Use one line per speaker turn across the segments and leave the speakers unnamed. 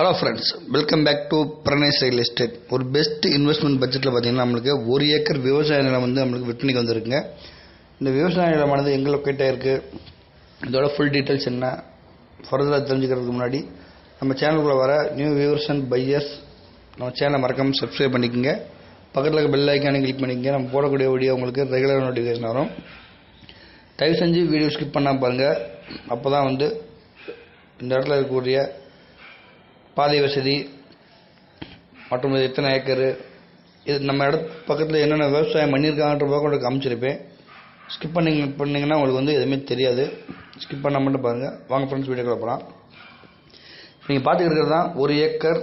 Hello friends welcome back to Pranesh real estate ஒரு best investment பட்ஜெட்டில் பார்த்தீங்கன்னா நம்மளுக்கு ஒரு ஏக்கர் விவசாய நிலம் வந்து நம்மளுக்கு விற்பனைக்கு வந்திருக்குங்க. இந்த விவசாய நிலமானது எங்கே லொக்கேட் ஆகிருக்கு இதோட ஃபுல் டீட்டெயில்ஸ் என்ன? ஃபர்தராக தெரிஞ்சுக்கிறதுக்கு முன்னாடி நம்ம சேனலுக்குள்ளே வர நியூ வியூவர்ஸ் அண்ட் பையர்ஸ் நம்ம சேனலை மறக்காமல் சப்ஸ்கிரைப் பண்ணிக்கோங்க. பக்கத்தில் இருக்க பெல் ஐக்கானே கிளிக் பண்ணிக்கங்க. நம்ம போடக்கூடிய வீடியோ உங்களுக்கு ரெகுலர் நோட்டிஃபிகேஷன் வரும். தயவு செஞ்சு வீடியோ ஸ்கிப் பண்ணால் பாருங்கள் அப்போ தான் வந்து இந்த இடத்துல இருக்கக்கூடிய பாதை வசதி மற்றும் இது எத்தனை ஏக்கரு இது நம்ம இடத்து பக்கத்தில் என்னென்ன விவசாயம் பண்ணியிருக்காங்கன்ற போக உங்களுக்கு காமிச்சிருப்பேன். ஸ்கிப் பண்ணிங்க பண்ணிங்கன்னா உங்களுக்கு வந்து எதுவுமே தெரியாது. ஸ்கிப் பண்ண மட்டும் பாருங்கள் வாங்க ஃப்ரெண்ட்ஸ் வீடியோக்குள்ள போகலாம் நீங்கள் பார்த்துக்கிட்டு தான் ஒரு ஏக்கர்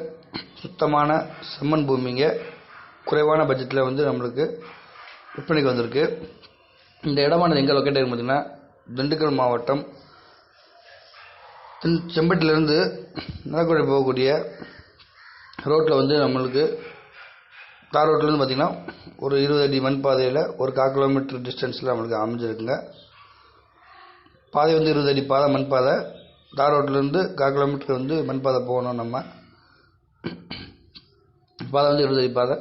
சுத்தமான செம்மண் பூமிங்க குறைவான பட்ஜெட்டில் வந்து நம்மளுக்கு விற்பனைக்கு வந்திருக்கு. இந்த இடமானது எங்கே லொக்கேட் ஆகிருக்கு பார்த்தீங்கன்னா திண்டுக்கல் மாவட்டம் செம்பட்டிலேருந்து நிலக்கோட்டை போகக்கூடிய ரோட்டில் வந்து நம்மளுக்கு தார் ரோட்லேருந்து பார்த்திங்கன்னா ஒரு இருபது அடி மண் பாதையில் ஒரு கால் கிலோமீட்டர் டிஸ்டன்ஸில் நம்மளுக்கு அமைஞ்சிருக்குங்க. பாதை வந்து இருபது அடி பாதை மண் பாதை. தார் ரோட்லேருந்து கால் கிலோமீட்டர் வந்து மண் பாதை போகணும் நம்ம. பாதை வந்து இருபது அடி பாதை.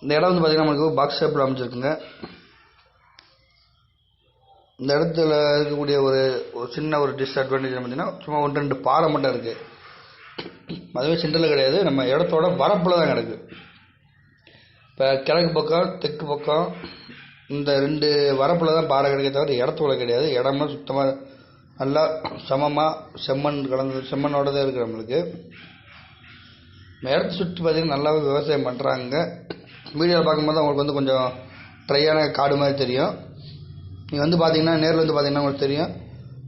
இந்த இடம் வந்து பார்த்திங்கன்னா நம்மளுக்கு பாக்ஸ் ஷேப்பில் அமைஞ்சிருக்குங்க. இந்த இடத்துல இருக்கக்கூடிய ஒரு ஒரு சின்ன ஒரு டிஸ்அட்வான்டேஜ் பார்த்தீங்கன்னா சும்மா ஒன்று ரெண்டு பாறை மட்டும் இருக்குது அதுவே சென்டரில் கிடையாது. நம்ம இடத்தோட வரப்பில் தான் கிடக்கு. இப்போ கிழக்கு பக்கம் தெற்கு பக்கம் இந்த ரெண்டு வரப்பில் தான் பாறை கிடைக்க தவிர இடத்தோட கிடையாது. இடமா சுத்தமாக நல்லா சமமாக செம்மண் கலந்து செம்மண்ணோட தான் இருக்குது நம்மளுக்கு. இந்த இடத்த சுற்றி பார்த்தீங்கன்னா நல்லாவே விவசாயம் பண்ணுறாங்க வீடியோவில் பார்க்கும்போது அவங்களுக்கு வந்து கொஞ்சம் ட்ரையான காடு மாதிரி தெரியும். நீங்கள் வந்து பார்த்தீங்கன்னா நேரில் வந்து பார்த்தீங்கன்னா உங்களுக்கு தெரியும்.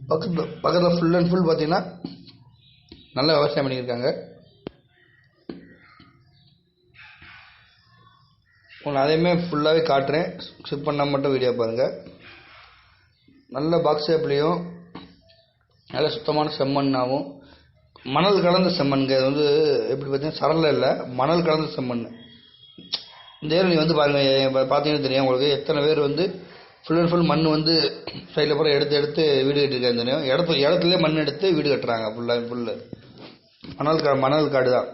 பக்கத்தில் பக்கத்தில் ஃபுல் அண்ட் ஃபுல் பார்த்தீங்கன்னா நல்லா விவசாயம் பண்ணியிருக்காங்க. உங்களுக்கு அதையுமே ஃபுல்லாகவே காட்டுறேன். ஸ்கிப் பண்ணால் மட்டும் வீடியோ பாருங்கள் நல்ல பாக்ஸ் ஷேப்லேயும் நல்ல சுத்தமான செம்மண்ணாகவும் மணல் கலந்த செம்மண்ங்க அது வந்து எப்படி பார்த்தீங்கன்னா சரல இல்லை மணல் கலந்த செம்மண் இந்த ஏரியா நீ வந்து பாருங்கள் பார்த்தீங்கன்னா தெரியும். உங்களுக்கு எத்தனை பேர் வந்து ஃபுல் அண்ட் ஃபுல் மண் வந்து சைடில் பூரா எடுத்து எடுத்து வீடு கட்டியிருக்காங்க தெரியும் இடத்து இடத்துலேயே மண் எடுத்து வீடு கட்டுறாங்க ஃபுல்லாக ஃபுல்லு மணல் கா மணல் காடு தான்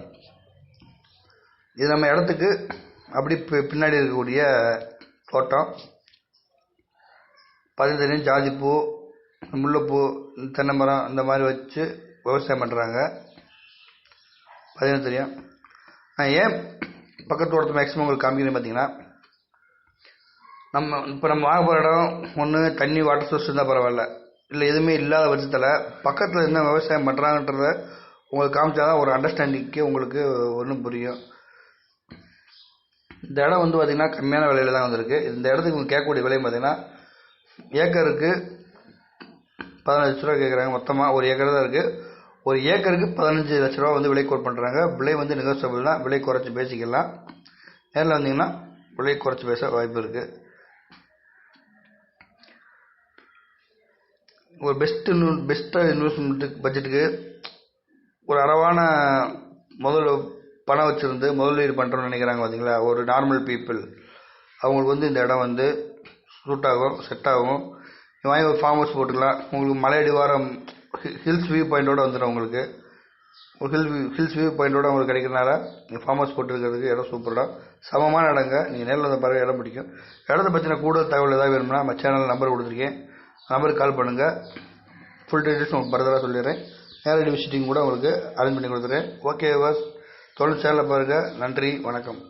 இது நம்ம இடத்துக்கு அப்படி பி- பின்னாடி இருக்கக்கூடிய தோட்டம். பதினஞ்சு ஜாதிப்பூ முல்லைப்பூ தென்னை மரம் இந்த மாதிரி வச்சு விவசாயம் பண்ணுறாங்க பதினஞ்சு தெரியும் நான் ஏன் பக்கத்து தோட்டத்தை மேக்ஸிமம் உங்களுக்கு காமிக்கிறேன் பார்த்தீங்கன்னா நம்ம இப்போ நம்ம வாங்க போகிற இடம் ஒன்று தண்ணி வாட்டர் சோர்ஸ் இருந்தால் பரவாயில்ல. இல்லை எதுவுமே இல்லாத பட்சத்தில் பக்கத்தில் என்ன விவசாயம் பண்ணுறாங்கன்றத உங்களுக்கு காமிச்சா தான் ஒரு அண்டர்ஸ்டாண்டிங்க்கு உங்களுக்கு ஒன்றும் புரியும். இந்த இடம் வந்து பார்த்திங்கன்னா கம்மியான விலையில தான் வந்திருக்கு. இந்த இடத்துக்கு கேட்கக்கூடிய விலையும் பார்த்தீங்கன்னா ஏக்கருக்கு பதினஞ்சு லட்ச ரூபா கேட்குறாங்க மொத்தமாக ஒரு ஏக்கர் தான் இருக்குது ஒரு ஏக்கருக்கு பதினஞ்சு லட்ச ரூபா வந்து விலை கோட் பண்ணுறாங்க விலை வந்து நிகழ்ச்சி விலை குறைச்சி பேசிக்கலாம். நேரில் வந்தீங்கன்னா விலை குறைச்சி பேச வாய்ப்பு இருக்குது ஒரு பெஸ்ட் பெஸ்ட்டாக இன்வெஸ்ட்மெண்ட்டுக்கு பட்ஜெட்டுக்கு ஒரு அறவான முதல்ல பணம் வச்சுருந்து முதலீடு பண்ணுறோம்னு நினைக்கிறாங்க பார்த்தீங்களா ஒரு நார்மல் பீப்புள் அவங்களுக்கு வந்து இந்த இடம் வந்து சூட் ஆகும் செட் ஆகும். வாங்கி ஒரு ஃபார்ம் ஹவுஸ் போட்டுக்கலாம். உங்களுக்கு மலையடி வாரம் ஹில்ஸ் வியூ பாயிண்டோடு வந்துடும் உங்களுக்கு. ஒரு ஹில் ஹில்ஸ் வியூ பாயிண்டோடு உங்களுக்கு கிடைக்கிறனால நீங்கள் ஃபார்ம் ஹவுஸ் போட்டுருக்கிறதுக்கு இடம் சூப்பர் இடம் சமமான இடங்க. நீங்கள் நேரில் வந்து பாருங்கள் இடம் பிடிக்கும். இடத்த பற்றின கூடுதல் தகவல் ஏதாவது வேணும்னா நம்ம சேனல் நம்பர் கொடுத்துருக்கேன். நம்பருக்கு கால் பண்ணுங்கள் ஃபுல் டீட்டெயில்ஸ் உங்களுக்கு ஃபர்தராக சொல்லிடுறேன். நேரடி விசிட்டிங் கூட உங்களுக்கு அரேஞ்ச் பண்ணி கொடுத்துறேன். ஓகே வாஸ் தொடர்ந்து சேனலில் பாருங்கள் நன்றி வணக்கம்.